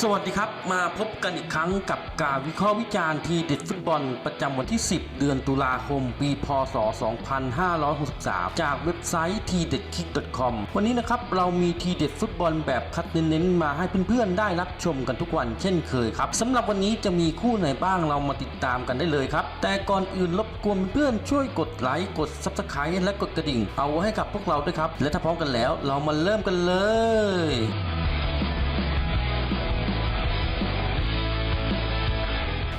สวัสดีครับ มาพบกันอีกครั้งกับการวิเคราะห์วิจารณ์ทีเด็ดฟุตบอลประจำวันที่ 10 เดือนตุลาคม ปีพศ 2563 จากเว็บไซต์ t d e d k i c k c o m วันนี้นะครับ เรามีทีเด็ดฟุตบอลแบบคัดเน้นๆ มาให้เพื่อนๆ ได้รับชมกันทุกวันเช่นเคยครับสำหรับวันนี้จะมีคู่ไหนบ้างเรามาติดตามกันได้เลยครับ แต่ก่อนอื่นรบกวนเพื่อนช่วยกดไลค์กด Subscribe และกดกระดิ่ง เอาไว้ให้กับพวกเราด้วยครับและถ้าพร้อมกันแล้ว เรามาเริ่มกันเลย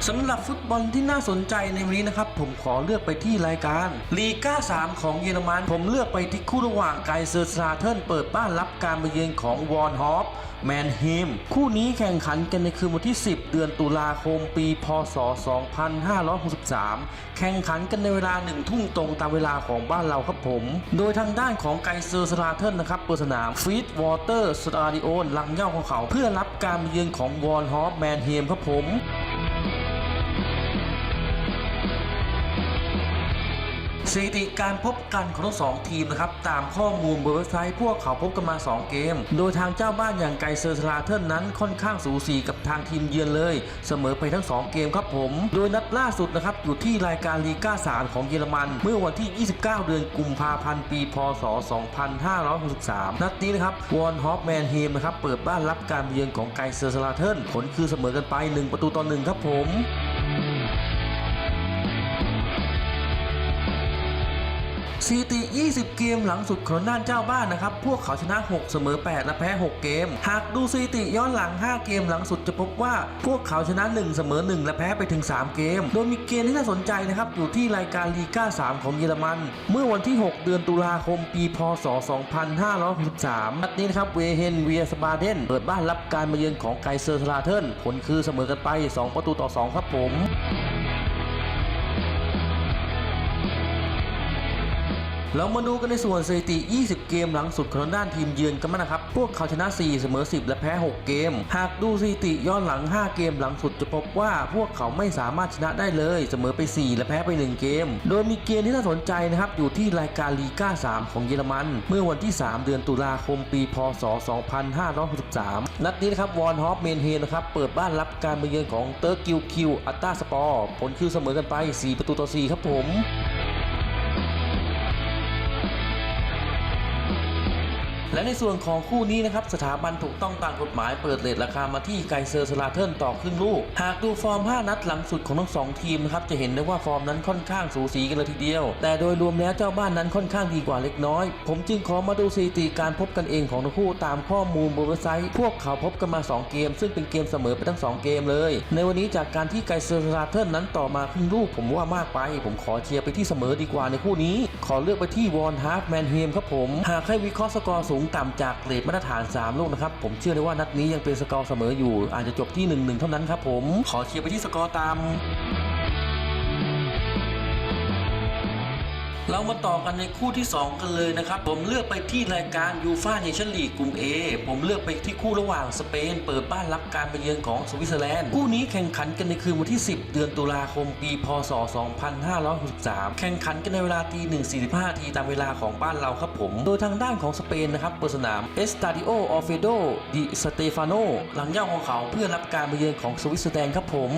สำหรับฟุตบอลที่น่าสนใจในวันนี้นะครับ ผมขอเลือกไปที่รายการลีก้า3ของเยอรมัน ผมเลือกไปที่คู่ระหว่างไกเซอร์สราเทิลเปิดบ้านรับการมาเยือนของวอนฮอฟแมนเฮมคู่นี้แข่งขันกันในคืนวันที่ 10 เดือนตุลาคมปี พศ 2563 แข่งขันกันในเวลาหนึ่งทุ่มตรงตามเวลาของบ้านเราครับผม โดยทางด้านของไกเซอร์สราเทิลนะครับเปิดสนามฟีดวอเตอร์สตาดิโอนลังเหย่าของเขา เพื่อรับการมาเยือนของวอนฮอฟแมนเฮมครับผม สถิติการพบกันของทั้งสองทีมนะครับตามข้อมูลบนเว็บไซต์พวกเขาพบกันมา 2 เกม โดยทางเจ้าบ้านอย่างไกเซอร์สลาเทิลนั้นค่อนข้างสูสีกับทางทีมเยือนเลย เสมอไปทั้ง 2 เกมครับผม โดยนัดล่าสุดนะครับอยู่ที่รายการลีก้า3ของเยอรมัน เมื่อวันที่ 29 เดือนกุมภาพันธ์ปีพศ 2563 นัดนี้นะครับวอนฮอฟแมนเฮมนะครับเปิดบ้านรับการเยือนของไกเซอร์สลาเทิลผลคือเสมอกันไป 1 ประตูต่อ1ครับผม สถิติ 20 เกมหลังสุดของด้านเจ้าบ้านนะครับ พวกเขาชนะ 6 เสมอ 8 และแพ้ 6 เกม หากดูสถิติย้อนหลัง 5 เกมหลังสุดจะพบว่าพวกเขาชนะ 1 เสมอ 1 และแพ้ไปถึง 3 เกม โดยมีเกมที่น่าสนใจนะครับ อยู่ที่รายการลีก้า 3 ของเยอรมัน เมื่อวันที่ 6 เดือนตุลาคม ปี พศ 2563นัดนี้นะครับ เวเฮนเวียสบาเดน เปิดบ้านรับการมาเยือนของไกเซอร์สลาเทิลผลคือเสมอกันไป 2 ประตูต่อ 2 ครับผม เรามาดูกันในส่วนสถิติ 20 เกมหลังสุดของด้านทีมเยือนกันบ้างนะครับ พวกเขาชนะ 4 เสมอ 10 และแพ้ 6 เกม หากดูสถิติย้อนหลัง 5 เกมหลังสุดจะพบว่าพวกเขาไม่สามารถชนะได้เลย เสมอไป 4 และแพ้ไป 1 เกม โดยมีเกมที่น่าสนใจนะครับ อยู่ที่รายการลีก้า 3 ของเยอรมัน เมื่อวันที่ 3 เดือนตุลาคมปี พศ 2563 นัดนี้นะครับ วอนฮอฟเมนเฮนนะครับ เปิดบ้านรับการมาเยือนของเตอร์กิวคิวอัตตาสปอร์ ผลคือเสมอกันไป 4 ประตูต่อ 4 ครับผม และในส่วนของคู่นี้นะครับสถาบันถูกต้องตามกฎหมายเปิดเลทราคามาที่ไกเซอร์สลาเทิลต่อครึ่งลูก หากดูฟอร์ม 5 นัดหลังสุดของทั้งสองทีมนะครับจะเห็นได้ว่าฟอร์มนั้นค่อนข้างสูสีกันเลยทีเดียว แต่โดยรวมแล้วเจ้าบ้านนั้นค่อนข้างดีกว่าเล็กน้อย ผมจึงขอมาดูสถิติการพบกันเองของทั้งคู่ตามข้อมูลบนเว็บไซต์พวกเขาพบกันมา 2 เกม ซึ่งเป็นเกมเสมอไปทั้ง 2 เกมเลย ในวันนี้จากการที่ไกเซอร์สลาเทิลนั้นต่อมาครึ่งลูก ผมว่ามากไป ผมขอเชียร์ไปที่เสมอดีกว่าในคู่นี้ ขอเลือกไปที่วอนฮาร์ฟแมนเฮมครับผมหากให้วิเคราะห์สกอร์สูงต่ำจากเกรดมาตรฐาน 3 ลูกนะครับ ผมเชื่อเลยว่านัดนี้ยังเป็นสกอร์เสมออยู่ อาจจะจบที่ 1-1 เท่านั้นครับผม ขอเชียร์ไปที่สกอร์ตาม เรามาต่อกันในคู่ที่ 2 กันเลยนะครับ ผมเลือกไปที่รายการยูฟาเนชั่นลีกกลุ่ม A ผมเลือกไปที่คู่ระหว่างสเปน เปิดบ้านรับการไปเยือนของสวิตเซอร์แลนด์ คู่นี้แข่งขันกันในคืนวันที่ 10 เดือนตุลาคมปี พศ 2563 แข่งขันกันในเวลาตี1.45ทีตามเวลาของบ้านเราครับผม โดยทางด้านของสเปนนะครับเปิดสนามเอสตาดิโอออเฟโดดิสเตฟาโนหลังย่าของเขาเพื่อรับการไปเยือนของสวิตเซอร์แลนด์ครับผม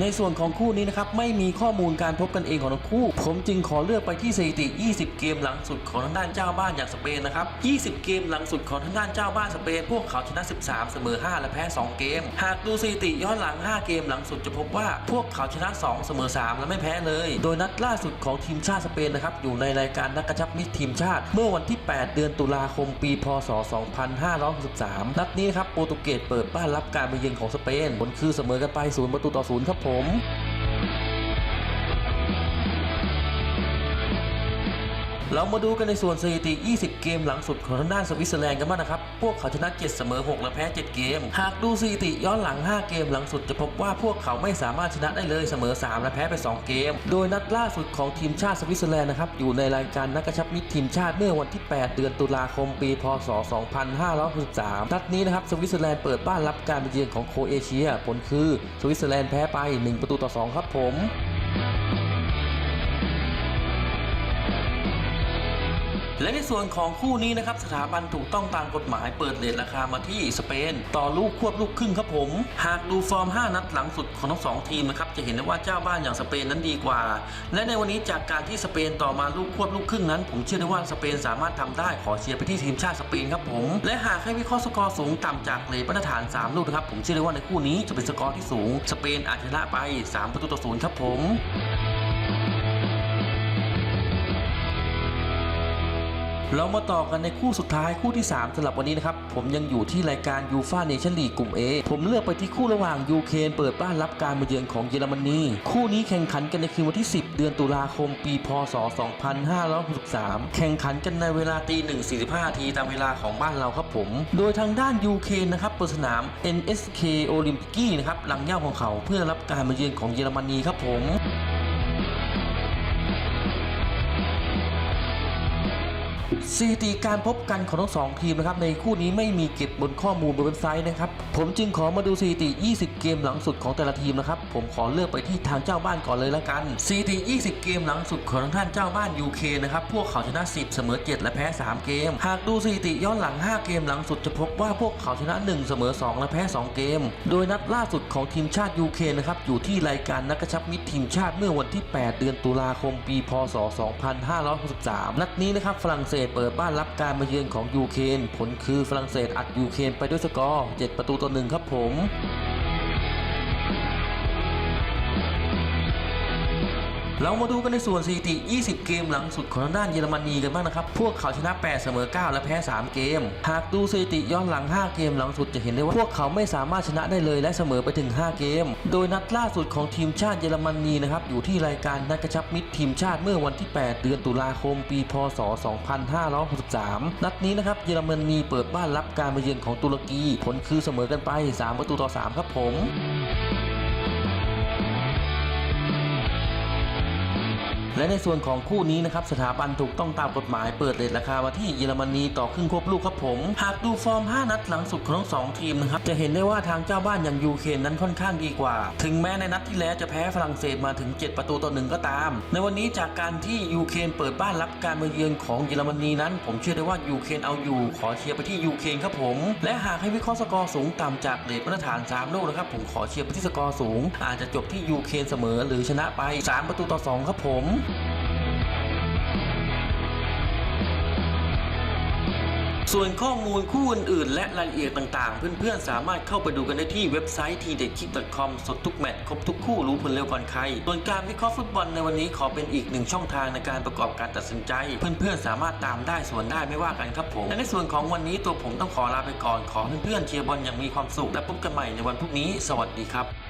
ในส่วนของคู่นี้นะครับไม่มีข้อมูลการพบกันเองของทั้งคู่ ผมจึงขอเลือกไปที่สถิติ 20 เกมหลังสุดของทางด้านเจ้าบ้านอย่างสเปนนะครับ 20 เกมหลังสุดของทางด้านเจ้าบ้านสเปน พวกเขาชนะ 13 เสมอ 5 และแพ้ 2 เกม หากดูสถิติย้อนหลัง 5 เกมหลังสุดจะพบว่าพวกเขาชนะ 2 เสมอ 3 และไม่แพ้เลย โดยนัดล่าสุดของทีมชาติสเปนนะครับอยู่ในรายการนักกระชับมิตรทีมชาติเมื่อวันที่ 8 เดือนตุลาคมปี พศ 2563 นัดนี้ครับโปรตุเกสเปิดบ้านรับการไปเยือนของสเปนผลคือเสมอกันไป0ประตูต่อ0ครับผม เรามาดูกันในส่วนสถิติ 20 เกมหลังสุดของทางด้านสวิตเซอร์แลนด์กันบ้างนะครับ พวกเขาชนะ 7 เสมอ 6 และแพ้ 7 เกม หากดูสถิติย้อนหลัง 5 เกมหลังสุดจะพบว่าพวกเขาไม่สามารถชนะได้เลยเสมอ 3 และแพ้ไป 2 เกม โดยนัดล่าสุดของทีมชาติสวิตเซอร์แลนด์นะครับ อยู่ในรายการนักกระชับมิตรทีมชาติเมื่อวันที่ 8 เดือนตุลาคม ปี พศ 2563นัดนี้นะครับสวิตเซอร์แลนด์เปิดบ้านรับการไปเยือนของโคเอเชีย ผลคือสวิตเซอร์แลนด์แพ้ไป 1 ประตูต่อ 2 ครับผม และในส่วนของคู่นี้นะครับสถาบันถูกต้องตามกฎหมายเปิดเลทราคามาที่สเปน ต่อลูกควบลูกครึ่งครับผม หากดูฟอร์ม 5 นัดหลังสุดของทั้งสองทีมนะครับจะเห็นได้ว่าเจ้าบ้านอย่างสเปนนั้นดีกว่า และในวันนี้จากการที่สเปนต่อมาลูกควบลูกครึ่งนั้น ผมเชื่อได้ว่าสเปนสามารถทำได้ขอเชียร์ไปที่ทีมชาติสเปนครับผม และหากให้วิเคราะห์สกอร์สูงต่ำจากเลทมาตรฐาน 3 ลูกนะครับผมเชื่อได้ว่าในคู่นี้จะเป็นสกอร์ที่สูง สเปนอาจชนะไป 3 ประตูต่อศูนย์ครับผม เรามาต่อกันในคู่สุดท้ายคู่ที่ 3สำหรับวันนี้นะครับ ผมยังอยู่ที่รายการยูฟาเนชั่นลีกกลุ่ม A ผมเลือกไปที่คู่ระหว่างยูเครนเปิดบ้านรับการมาเยือนของเยอรมนี คู่นี้แข่งขันกันในคืนวันที่ 10 เดือนตุลาคมปีพศ 2563 แข่งขันกันในเวลาตี1.45 ทีตามเวลาของบ้านเราครับผม โดยทางด้านยูเครนนะครับเปิดสนาม NSK โอลิมปิกี้นะครับหลังเย่าของเขาเพื่อรับการมาเยือนของเยอรมนีครับผม สถิติการพบกันของทั้งสองทีมนะครับในคู่นี้ไม่มีเก็บบนข้อมูลบนเว็บไซต์นะครับผมจึงขอมาดูสถิติ 20 เกมหลังสุดของแต่ละทีมนะครับผมขอเลือกไปที่ทางเจ้าบ้านก่อนเลยละกันสถิติ 20 เกมหลังสุดของทางท่านเจ้าบ้าน UK นะครับพวกเขาชนะ 10 เสมอ 7 และแพ้ 3 เกม หากดูสถิติย้อนหลัง 5 เกมหลังสุดจะพบว่าพวกเขาชนะ 1 เสมอ 2 และแพ้ 2 เกม โดยนัดล่าสุดของทีมชาติ UK นะครับอยู่ที่รายการนักกระชับมิตรทีมชาติเมื่อวันที่ 8 เดือนตุลาคมปี พศ 2563 นัดนี้นะครับฝรั่งเศสเปิดบ้านรับการมาเยือนของยูเครนผลคือฝรั่งเศสอัดยูเครนไปด้วยสกอร์ 7 ประตูต่อหนึ่งครับผม เรามาดูกันในส่วนสถิติ 20 เกมหลังสุดของทางด้านเยอรมนีกันบ้างนะครับ พวกเขาชนะ 8 เสมอ 9 และแพ้ 3 เกม หากดูสถิติย้อนหลัง 5 เกมหลังสุดจะเห็นได้ว่าพวกเขาไม่สามารถชนะได้เลยและเสมอไปถึง 5 เกม โดยนัดล่าสุดของทีมชาติเยอรมนีนะครับอยู่ที่รายการนัดกระชับมิตรทีมชาติเมื่อวันที่ 8 เดือนตุลาคม ปี พศ 2563 นัดนี้นะครับเยอรมนีเปิดบ้านรับการมาเยือนของตุรกี ผลคือเสมอกันไป 3 ประตูต่อ 3 ครับผม และในส่วนของคู่นี้นะครับสถาบันถูกต้องตามกฎหมายเปิดเลทราคามาที่เยอรมนีต่อครึ่งควบลูกครับผม หากดูฟอร์ม 5 นัดหลังสุดของทั้งสองทีมนะครับจะเห็นได้ว่าทางเจ้าบ้านอย่างยูเครนนั้นค่อนข้างดีกว่า ถึงแม้ในนัดที่แล้วจะแพ้ฝรั่งเศสมาถึง 7 ประตูต่อหนึ่งก็ตาม ในวันนี้จากการที่ยูเครนเปิดบ้านรับการมาเยือนของเยอรมนีนั้น ผมเชื่อได้ว่ายูเครนเอาอยู่ ขอเชียร์ไปที่ยูเครนครับผม และหากให้วิเคราะห์สกอร์สูงต่ำจากเลทมาตรฐาน 3 ลูกนะครับผมขอเชียร์ไปที่สกอร์สูง อาจจะจบที่ยูเครนเสมอหรือชนะไป 3 ประตูต่อสองครับผมส่วนข้อมูลคู่อื่นๆ และรายละเอียดต่างๆ เพื่อนๆ สามารถเข้าไปดูกันได้ที่เว็บไซต์ t d e c k i c c o m สดทุกแมตช์ครบทุกคู่รู้ผลเร็วก่อนใคร ส่วนการวิเคราะห์ฟุตบอลในวันนี้ขอเป็นอีกหนึ่งช่องทางในการประกอบการตัดสินใจ เพื่อนๆ สามารถตามได้ส่วนได้ไม่ว่ากันครับผม และในส่วนของวันนี้ตัวผมต้องขอลาไปก่อนขอเพื่อนๆเชียร์บอลอย่างมีความสุขและพบกันใหม่ในวันพรุ่งนี้ สวัสดีครับ